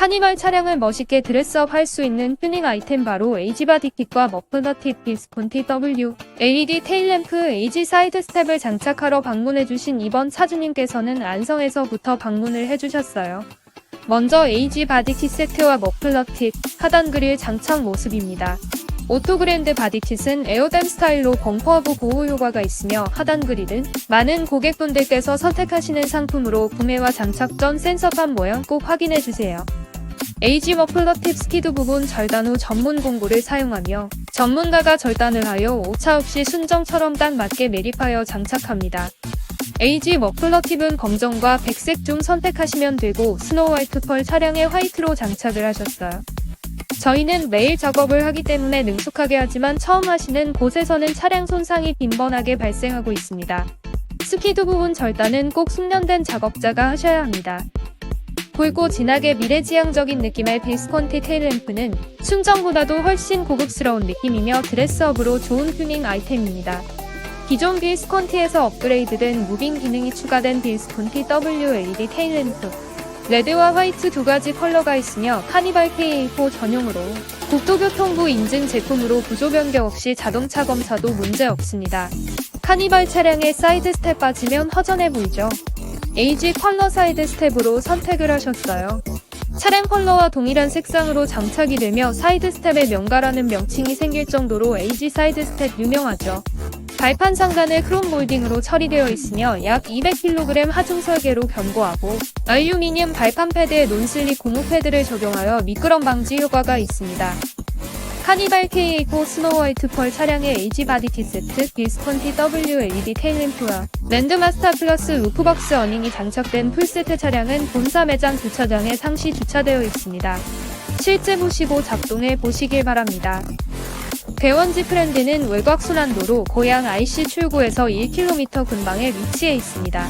카니발 차량을 멋있게 드레스업 할 수 있는 튜닝 아이템 바로 에이지바디 kit과 머플러 팁 디스콘티 W LED 테일램프 에이지 사이드 스텝을 장착하러 방문해주신 이번 차주님께서는 안성에서부터 방문을 해주셨어요. 먼저 에이지 바디킷 세트와 머플러 팁, 하단 그릴 장착 모습입니다. 오토그랜드 바디킷은 에어댐 스타일로 범퍼하고 보호 효과가 있으며 하단 그릴은 많은 고객분들께서 선택하시는 상품으로 구매와 장착 전 센서판 모양 꼭 확인해주세요. 에이지 머플러 팁 스키드 부분 절단 후 전문 공구를 사용하며 전문가가 절단을 하여 오차 없이 순정처럼 딱 맞게 매립하여 장착합니다. 에이지 머플러 팁은 검정과 백색 중 선택하시면 되고 스노우 화이트 펄 차량에 화이트로 장착을 하셨어요. 저희는 매일 작업을 하기 때문에 능숙하게 하지만 처음 하시는 곳에서는 차량 손상이 빈번하게 발생하고 있습니다. 스키드 부분 절단은 꼭 숙련된 작업자가 하셔야 합니다. 굵고 진하게 미래지향적인 느낌의 비스콘티 테일램프는 순정보다도 훨씬 고급스러운 느낌이며 드레스업으로 좋은 튜닝 아이템입니다. 기존 빌스콘티에서 업그레이드된 무빙 기능이 추가된 빌스콘티 WLED 테일램프 레드와 화이트 두 가지 컬러가 있으며 카니발 K4 전용으로 국토교통부 인증 제품으로 구조 변경 없이 자동차 검사도 문제 없습니다. 카니발 차량의 사이드 스텝 빠지면 허전해 보이죠? 에이지 컬러 사이드 스텝으로 선택을 하셨어요. 차량 컬러와 동일한 색상으로 장착이 되며 사이드 스텝에 명가라는 명칭이 생길 정도로 에이지 사이드 스텝 유명하죠. 발판 상단에 크롬 몰딩으로 처리되어 있으며 약 200kg 하중 설계로 견고하고 알루미늄 발판 패드에 논슬립 고무 패드를 적용하여 미끄럼 방지 효과가 있습니다. 카니발 K4 스노우 화이트 펄 차량의 에이지 바디킷 세트, 비스콘티 WLED 테일램프와 랜드마스터 플러스 루프박스 어닝이 장착된 풀세트 차량은 본사 매장 주차장에 상시 주차되어 있습니다. 실제 보시고 작동해 보시길 바랍니다. 대원지 프렌드는 외곽순환도로 고양 IC 출구에서 1km 근방에 위치해 있습니다.